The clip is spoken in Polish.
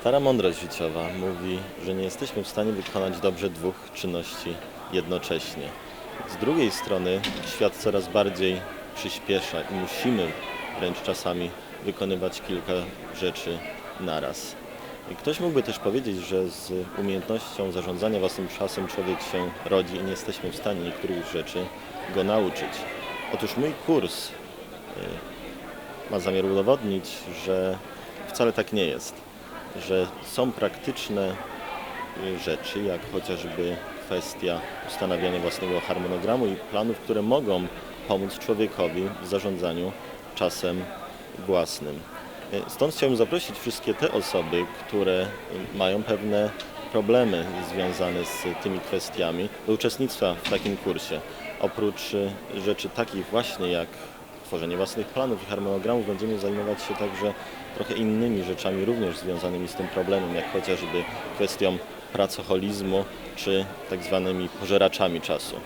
Stara mądrość życiowa mówi, że nie jesteśmy w stanie wykonać dobrze dwóch czynności jednocześnie. Z drugiej strony świat coraz bardziej przyspiesza i musimy wręcz czasami wykonywać kilka rzeczy naraz. I ktoś mógłby też powiedzieć, że z umiejętnością zarządzania własnym czasem człowiek się rodzi i nie jesteśmy w stanie niektórych rzeczy go nauczyć. Otóż mój kurs y, ma zamiar udowodnić, że wcale tak nie jest. Że są praktyczne y, rzeczy, jak chociażby kwestia ustanawiania własnego harmonogramu i planów, które mogą pomóc człowiekowi w zarządzaniu czasem własnym. Y, Stąd chciałbym zaprosić wszystkie te osoby, które mają pewne problemy związane z tymi kwestiami do uczestnictwa w takim kursie. Oprócz rzeczy takich właśnie jak tworzenie własnych planów i harmonogramów będziemy zajmować się także trochę innymi rzeczami również związanymi z tym problemem, jak chociażby kwestią pracoholizmu czy tak zwanymi pożeraczami czasu.